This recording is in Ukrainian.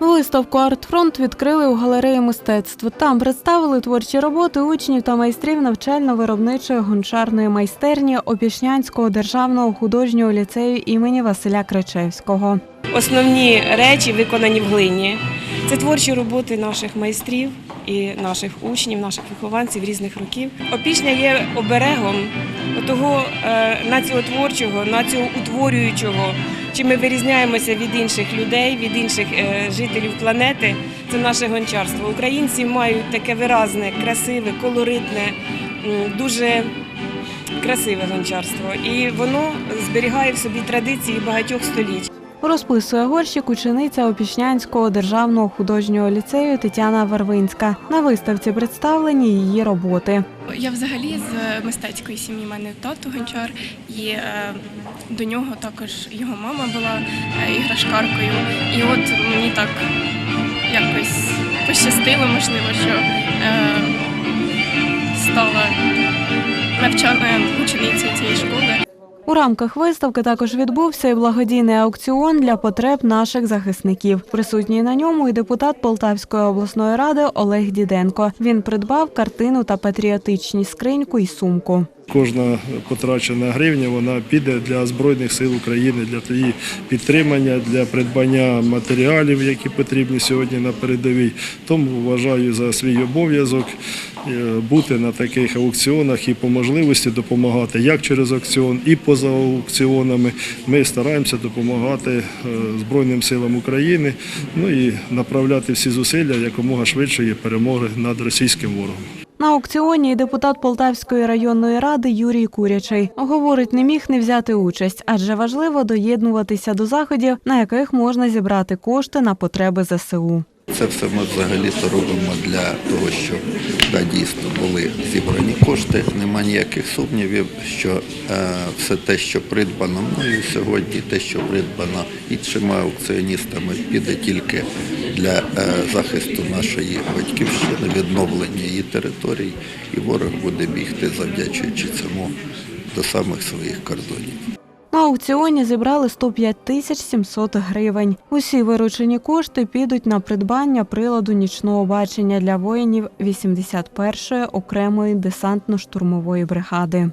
Виставку «Артфронт» відкрили у галереї мистецтв. Там представили творчі роботи учнів та майстрів навчально-виробничої гончарної майстерні Опішнянського державного художнього ліцею імені Василя Кричевського. Основні речі виконані в глині. Це творчі роботи наших майстрів і наших учнів, наших вихованців різних років. Опішня є оберегом того е, націотворчого, націоутворюючого. Чим ми вирізняємося від інших людей, від інших е, жителів планети, це наше гончарство. Українці мають таке виразне, красиве, колоритне, дуже красиве гончарство. І воно зберігає в собі традиції багатьох століть. Розписує горщик учениця Опішнянського державного художнього ліцею Тетяна Варвинська. На виставці представлені її роботи. Я взагалі з мистецької сім'ї. Мене тато гончар, і е, до нього також його мама була е, іграшкаркою. І от мені так якось пощастило, можливо, що е, стала навчаною ученицею цієї школи. У рамках виставки також відбувся і благодійний аукціон для потреб наших захисників. Присутній на ньому і депутат Полтавської обласної ради Олег Діденко. Він придбав картину та патріотичні скриньку і сумку. Кожна потрачена гривня вона піде для збройних сил України, для її підтримання, для придбання матеріалів, які потрібні сьогодні на передовій. Тому вважаю за свій обов'язок е, бути на таких аукціонах і по можливості допомагати як через аукціон, і поза аукціонами. Ми стараємося допомагати е, Збройним силам України, ну і направляти всі зусилля якомога швидшої перемоги над російським ворогом. На аукціоні депутат Полтавської районної ради Юрій Курячий говорить, не міг не взяти участь, адже важливо доєднуватися до заходів, на яких можна зібрати кошти на потреби ЗСУ. Це все ми взагалі-то робимо для того, щоб да, дійсно були кошти. Нема ніяких сумнівів, що е, все те, що придбано мною сьогодні, те, що придбано іншими аукціоністами, піде тільки для е, захисту нашої батьківщини, відновлення її територій, і ворог буде бігти, завдячуючи цьому до самих своїх кордонів. Аукціоні зібрали 105 тисяч 700 гривень. Усі виручені кошти підуть на придбання приладу нічного бачення для воїнів 81-ї окремої десантно-штурмової бригади.